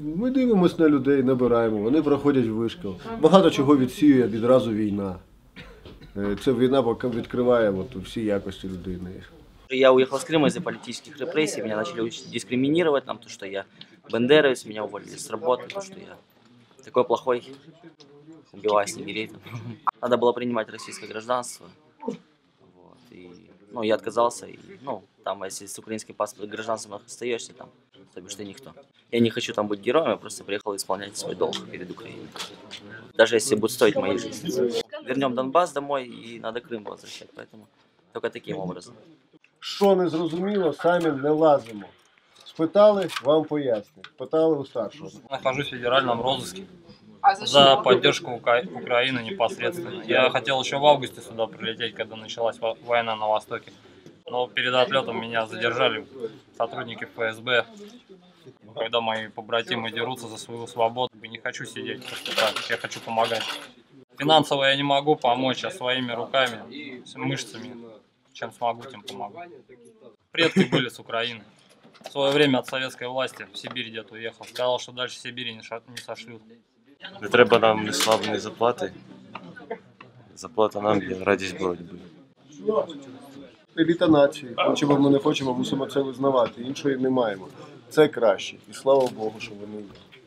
Ми дивимося на людей, набираємо, вони проходять вишкіл. Багато чого відсіює відразу війна. Е, Це війна поки відкриває от, всі якості людини. Я уехал с Крыма из-за политических репрессий, меня начали уч- дискриминировать, там, то, что я бендеровец, меня уволили с работы, то, что я такой плохой, убиваю снегирей. там. Надо было принимать российское гражданство. Вот, и, ну, я отказался, и, ну, там, если с украинским паспортом гражданством остаешься, там, то бишь ты никто. Я не хочу там быть героем, я просто приехал исполнять свой долг перед Украиной. Даже если будет стоить моей жизни. Вернем Донбасс домой, и надо Крым возвращать, поэтому только таким образом. Що не зрозуміло, самі не лазимо. Спитали, вам пояснять. Питали у старшого. Нахожусь в федеральном розыске А за за что? поддержку Ука- Украины непосредственно. Я хотел еще в августе сюда прилететь, когда началась во- война на Востоке. Но перед отлетом меня задержали сотрудники ФСБ. Когда мои побратимы дерутся за свою свободу, не хочу сидеть просто так, я хочу помогать. Финансово я не могу помочь, а своими руками, с мышцами, чем смогу, тем помогу. Предки были с Украины. В свое время от советской власти в Сибирь где-то уехал. Сказал, что дальше Сибири не, ша- не сошлют. Не треба нам ні слави, ні заплати. Заплата нам є радість боротьби. Еліта нації. Хочемо ми не хочемо, мусимо це визнавати. Іншої не маємо. Це краще. І слава Богу, що вони є.